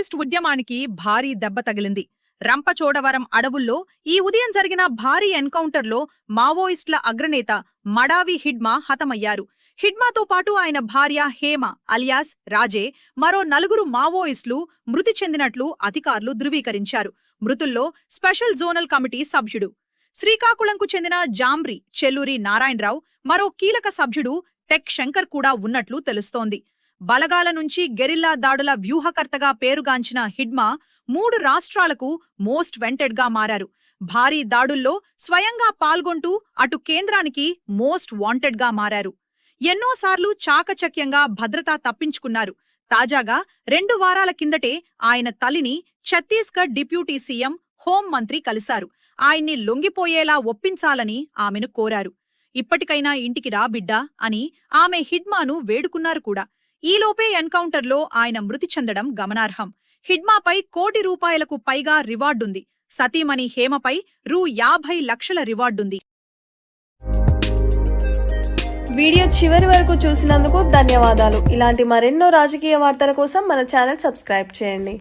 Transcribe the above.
Maoist ఉద్యమానికి భారీ దెబ్బ తగిలింది. రంపచోడవరం అడవుల్లో ఈ ఉదయం జరిగిన భారీ ఎన్కౌంటర్లో మావోయిస్టుల అగ్రనేత మడావి హిడ్మా హతమయ్యారు. హిడ్మాతో పాటు ఆయన భార్య హేమ అలియాస్ రాజే మరో నలుగురు మావోయిస్టులు మృతి చెందినట్లు అధికారులు ధృవీకరించారు. మృతుల్లో స్పెషల్ జోనల్ కమిటీ సభ్యుడు. శ్రీకాకుళంకు చెందిన జాంబ్రి చెల్లూరి నారాయణరావు మరో కీలక సభ్యుడు టెక్ శంకర్ కూడా ఉన్నట్లు తెలుస్తోంది. బలగాల నుంచి గెరిల్లా దాడుల వ్యూహకర్తగా పేరుగాంచిన హిడ్మా మూడు రాష్ట్రాలకు మోస్ట్ వెంటెడ్గా మారారు. భారీ దాడుల్లో స్వయంగా పాల్గొంటూ అటు కేంద్రానికి మోస్ట్ వాంటెడ్గా మారారు. ఎన్నోసార్లు చాకచక్యంగా భద్రత తప్పించుకున్నారు. తాజాగా రెండు వారాల కిందటే ఆయన తల్లిని ఛత్తీస్గఢ్ డిప్యూటీ సీఎం హోం మంత్రి కలిశారు. ఆయన్ని లొంగిపోయేలా ఒప్పించాలని ఆమెను కోరారు. ఇప్పటికైనా ఇంటికి రా బిడ్డా అని ఆమె హిడ్మాను వేడుకున్నారు కూడా. ఈలోపే ఎన్కౌంటర్లో ఆయన మృతి చెందడం గమనార్హం. హిడ్మాపై కోటి రూపాయలకు పైగా రివార్డుంది. సతీమణి హేమపై రూ యాభై లక్షల రివార్డుంది. వీడియో చివరి వరకు చూసినందుకు ధన్యవాదాలు. ఇలాంటి మరెన్నో రాజకీయ వార్తల కోసం మన ఛానల్ సబ్స్క్రైబ్ చేయండి.